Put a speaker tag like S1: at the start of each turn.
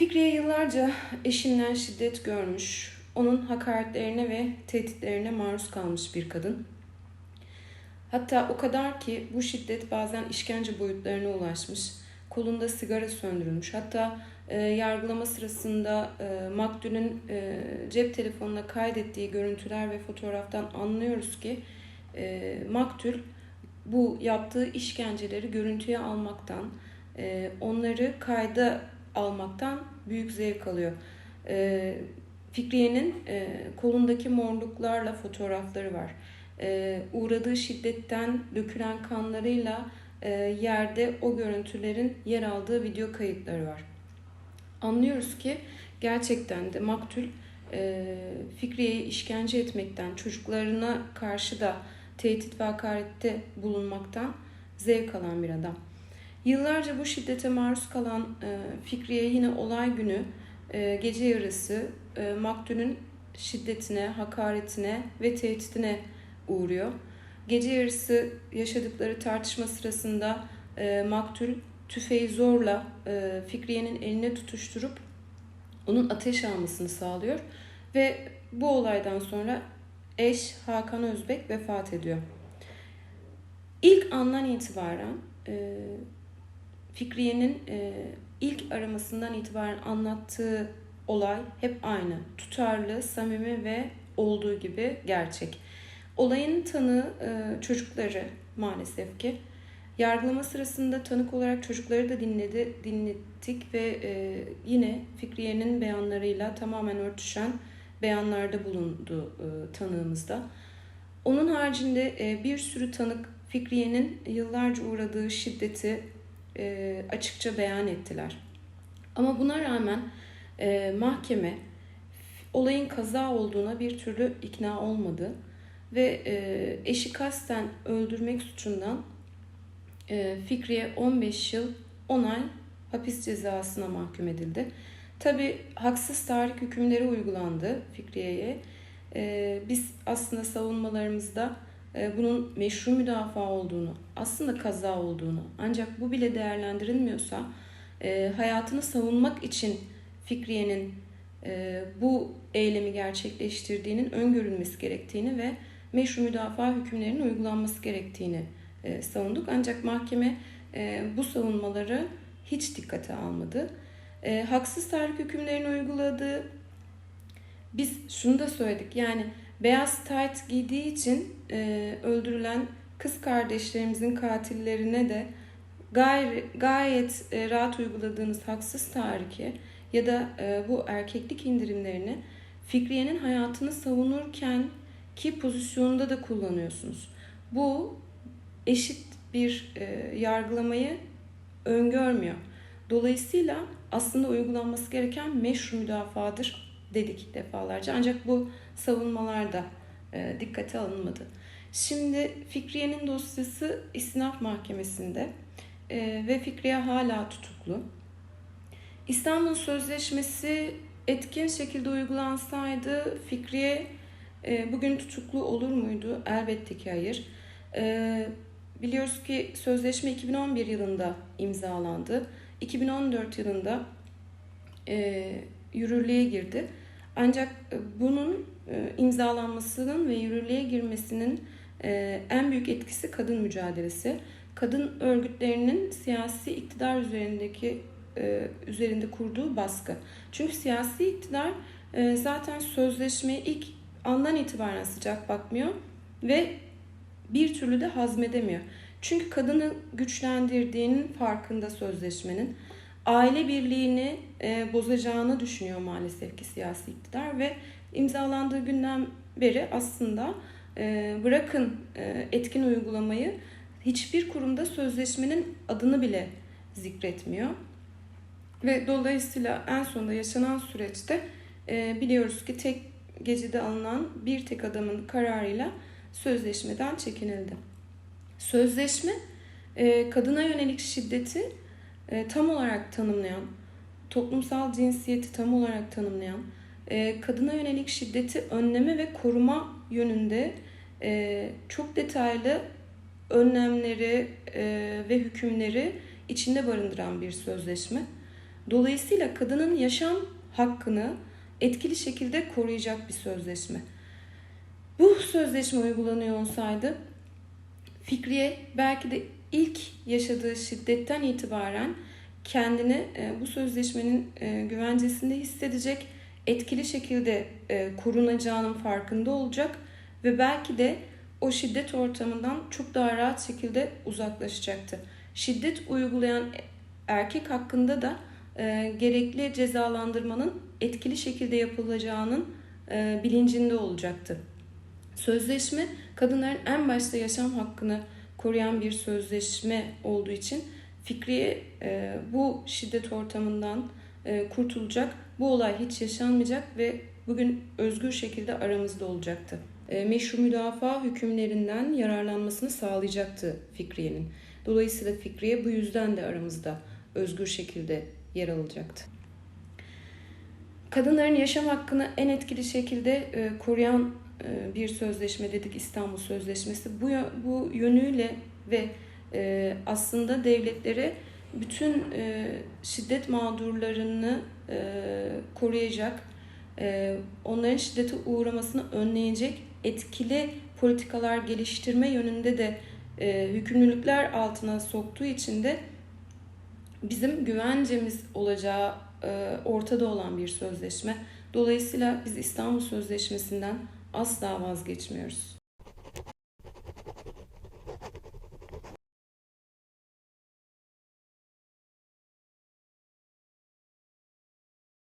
S1: Fikriye yıllarca eşinden şiddet görmüş, onun hakaretlerine ve tehditlerine maruz kalmış bir kadın. Hatta o kadar ki bu şiddet bazen işkence boyutlarına ulaşmış. Kolunda sigara söndürülmüş. Hatta e, yargılama sırasında e, maktulün e, cep telefonuna kaydettiği görüntüler ve fotoğraftan anlıyoruz ki e, maktul bu yaptığı işkenceleri görüntüye almaktan, e, onları kayda almaktan büyük zevk alıyor. E, Fikriye'nin e, kolundaki morluklarla fotoğrafları var. E, uğradığı şiddetten dökülen kanlarıyla e, yerde o görüntülerin yer aldığı video kayıtları var. Anlıyoruz ki gerçekten de maktul e, Fikriye'yi işkence etmekten, çocuklarına karşı da tehdit ve hakarette bulunmaktan zevk alan bir adam. Yıllarca bu şiddete maruz kalan e, Fikriye yine olay günü e, gece yarısı e, maktulün şiddetine, hakaretine ve tehditine uğruyor. Gece yarısı yaşadıkları tartışma sırasında e, maktul tüfeği zorla e, Fikriye'nin eline tutuşturup onun ateş almasını sağlıyor ve bu olaydan sonra eş Hakan Özbek vefat ediyor. İlk andan itibaren e, Fikriye'nin e, ilk aramasından itibaren anlattığı olay hep aynı. Tutarlı, samimi ve olduğu gibi gerçek. Olayın tanığı e, çocukları maalesef ki. Yargılama sırasında tanık olarak çocukları da dinledi, dinlettik ve e, yine Fikriye'nin beyanlarıyla tamamen örtüşen beyanlarda bulundu e, tanığımızda. Onun haricinde e, bir sürü tanık Fikriye'nin yıllarca uğradığı şiddeti e, açıkça beyan ettiler. Ama buna rağmen e, mahkeme olayın kaza olduğuna bir türlü ikna olmadı ve e, eşi kasten öldürmek suçundan e, Fikriye 15 yıl 10 ay hapis cezasına mahkum edildi. Tabi haksız tarih hükümleri uygulandı Fikriye'ye. E, biz aslında savunmalarımızda bunun meşru müdafaa olduğunu, aslında kaza olduğunu ancak bu bile değerlendirilmiyorsa e, hayatını savunmak için Fikriye'nin e, bu eylemi gerçekleştirdiğinin öngörülmesi gerektiğini ve meşru müdafaa hükümlerinin uygulanması gerektiğini savunduk. Ancak mahkeme bu savunmaları hiç dikkate almadı. Haksız tarih hükümlerini uyguladı. Biz şunu da söyledik yani beyaz tayt giydiği için e, öldürülen kız kardeşlerimizin katillerine de gayri, gayet e, rahat uyguladığınız haksız tariki ya da e, bu erkeklik indirimlerini Fikriye'nin hayatını savunurken ki pozisyonunda da kullanıyorsunuz. Bu eşit bir e, yargılamayı öngörmüyor. Dolayısıyla aslında uygulanması gereken meşru müdafadır dedik defalarca. Ancak bu savunmalarda e, dikkate alınmadı. Şimdi Fikriye'nin dosyası İstinaf Mahkemesi'nde e, ve Fikriye hala tutuklu. İstanbul Sözleşmesi etkin şekilde uygulansaydı Fikriye e, bugün tutuklu olur muydu? Elbette ki hayır. E, biliyoruz ki sözleşme 2011 yılında imzalandı. 2014 yılında e, yürürlüğe girdi. Ancak e, bunun e, imzalanmasının ve yürürlüğe girmesinin e, en büyük etkisi kadın mücadelesi. Kadın örgütlerinin siyasi iktidar üzerindeki üzerinde kurduğu baskı. Çünkü siyasi iktidar zaten sözleşmeye ilk andan itibaren sıcak bakmıyor ve bir türlü de hazmedemiyor. Çünkü kadını güçlendirdiğinin farkında sözleşmenin aile birliğini e, bozacağını düşünüyor maalesef ki siyasi iktidar ve imzalandığı günden beri aslında e, bırakın e, etkin uygulamayı hiçbir kurumda sözleşmenin adını bile zikretmiyor. Ve dolayısıyla en sonunda yaşanan süreçte e, biliyoruz ki tek gecede alınan bir tek adamın kararıyla sözleşmeden çekinildi. Sözleşme e, kadına yönelik şiddeti e, tam olarak tanımlayan, toplumsal cinsiyeti tam olarak tanımlayan, e, kadına yönelik şiddeti önleme ve koruma yönünde e, çok detaylı önlemleri e, ve hükümleri içinde barındıran bir sözleşme. Dolayısıyla kadının yaşam hakkını etkili şekilde koruyacak bir sözleşme. Bu sözleşme uygulanıyor olsaydı Fikriye belki de ilk yaşadığı şiddetten itibaren kendini e, bu sözleşmenin e, güvencesinde hissedecek, etkili şekilde e, korunacağının farkında olacak ve belki de o şiddet ortamından çok daha rahat şekilde uzaklaşacaktı. Şiddet uygulayan erkek hakkında da gerekli cezalandırmanın etkili şekilde yapılacağının bilincinde olacaktı. Sözleşme kadınların en başta yaşam hakkını koruyan bir sözleşme olduğu için Fikriye e, bu şiddet ortamından e, kurtulacak, bu olay hiç yaşanmayacak ve bugün özgür şekilde aramızda olacaktı. E, meşru müdafaa hükümlerinden yararlanmasını sağlayacaktı Fikriye'nin. Dolayısıyla Fikriye bu yüzden de aramızda özgür şekilde yer alacaktı. Kadınların yaşam hakkını en etkili şekilde e, koruyan bir sözleşme dedik İstanbul Sözleşmesi. Bu bu yönüyle ve e, aslında devletlere bütün e, şiddet mağdurlarını e, koruyacak, e, onların şiddete uğramasını önleyecek etkili politikalar geliştirme yönünde de e, hükümlülükler altına soktuğu için de bizim güvencemiz olacağı e, ortada olan bir sözleşme. Dolayısıyla biz İstanbul Sözleşmesi'nden asla vazgeçmiyoruz.